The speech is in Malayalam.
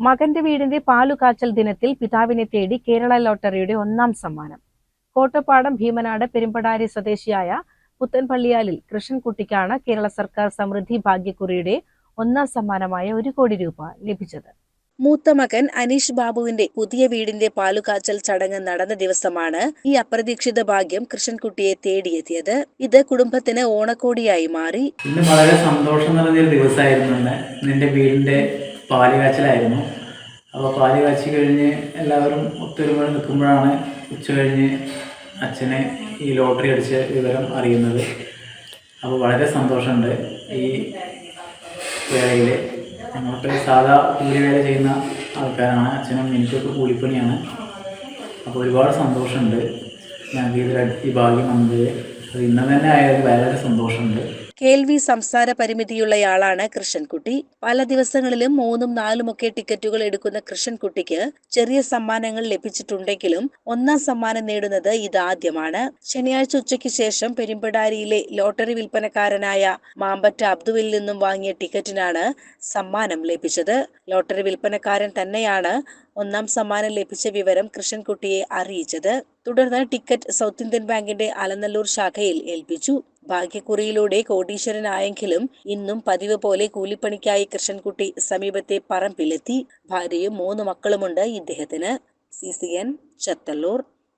മകന്റെ വീടിന്റെ പാലുകാച്ചൽ ദിനത്തിൽ പിതാവിനെ തേടി കേരള ലോട്ടറിയുടെ ഒന്നാം സമ്മാനം. കോട്ടപ്പാടം ഭീമനാട് പെരുമ്പടാരി സ്വദേശിയായ പുത്തൻപള്ളിയാലിൽ കൃഷ്ണൻകുട്ടിക്കാണ് കേരള സർക്കാർ സമൃദ്ധി ഭാഗ്യക്കുറിയുടെ ഒന്നാം സമ്മാനമായ ഒരു കോടി രൂപ ലഭിച്ചത്. മൂത്ത മകൻ അനീഷ് ബാബുവിന്റെ പുതിയ വീടിന്റെ പാലുകാച്ചൽ ചടങ്ങ് നടന്ന ദിവസമാണ് ഈ അപ്രതീക്ഷിത ഭാഗ്യം കൃഷ്ണൻകുട്ടിയെ തേടിയെത്തിയത്. ഇത് കുടുംബത്തിന് ഓണക്കോടിയായി മാറി. ഇന്ന് വളരെ സന്തോഷം നിറഞ്ഞ ദിവസമായിരുന്നു നിന്റെ വീടിന്റെ പാൽ കാച്ചലായിരുന്നു അപ്പോൾ പാൽ കാച്ചി കഴിഞ്ഞ് എല്ലാവരും ഒത്തൊരുമ നിൽക്കുമ്പോഴാണ് ഉച്ച കഴിഞ്ഞ് അച്ഛനെ ഈ ലോട്ടറി അടിച്ച വിവരം അറിയുന്നത്. അപ്പോൾ വളരെ സന്തോഷമുണ്ട് ഈ വേളയിൽ. ഞങ്ങൾക്ക് സാധാ കൂലി വേല ചെയ്യുന്ന ആൾക്കാരാണ്. അച്ഛനും എനിക്കൊക്കെ കൂലിപ്പണിയാണ്. അപ്പോൾ ഒരുപാട് സന്തോഷമുണ്ട്. ഞങ്ങൾക്ക് ഇതിൽ ഈ ഭാഗ്യം വന്നത്. അത് ഇന്ന് തന്നെ ആയത് വളരെ സന്തോഷമുണ്ട്. കേൾവി സംസാര പരിമിതിയുള്ളയാളാണ് കൃഷ്ണൻകുട്ടി. പല ദിവസങ്ങളിലും മൂന്നും നാലുമൊക്കെ ടിക്കറ്റുകൾ എടുക്കുന്ന കൃഷ്ണൻകുട്ടിക്ക് ചെറിയ സമ്മാനങ്ങൾ ലഭിച്ചിട്ടുണ്ടെങ്കിലും ഒന്നാം സമ്മാനം നേടുന്നത് ഇതാദ്യമാണ്. ശനിയാഴ്ച ഉച്ചയ്ക്ക് ശേഷം പെരുമ്പടാരിയിലെ ലോട്ടറി വിൽപ്പനക്കാരനായ മാമ്പറ്റ അബ്ദുവിൽ നിന്നും വാങ്ങിയ ടിക്കറ്റിനാണ് സമ്മാനം ലഭിച്ചത്. ലോട്ടറി വിൽപ്പനക്കാരൻ തന്നെയാണ് ഒന്നാം സമ്മാനം ലഭിച്ച വിവരം കൃഷ്ണൻകുട്ടിയെ അറിയിച്ചത്. തുടർന്ന് ടിക്കറ്റ് സൗത്ത് ഇന്ത്യൻ ബാങ്കിന്റെ അലനല്ലൂർ ശാഖയിൽ ഏൽപ്പിച്ചു. ഭാഗ്യക്കുറിയിലൂടെ കോടീശ്വരനായെങ്കിലും ഇന്നും പതിവ് പോലെ കൂലിപ്പണിക്കായി കൃഷ്ണൻകുട്ടി സമീപത്തെ പറമ്പിലെത്തി. ഭാര്യയും മൂന്ന് മക്കളുമുണ്ട് ഇദ്ദേഹത്തിന്. C C N Chathallur.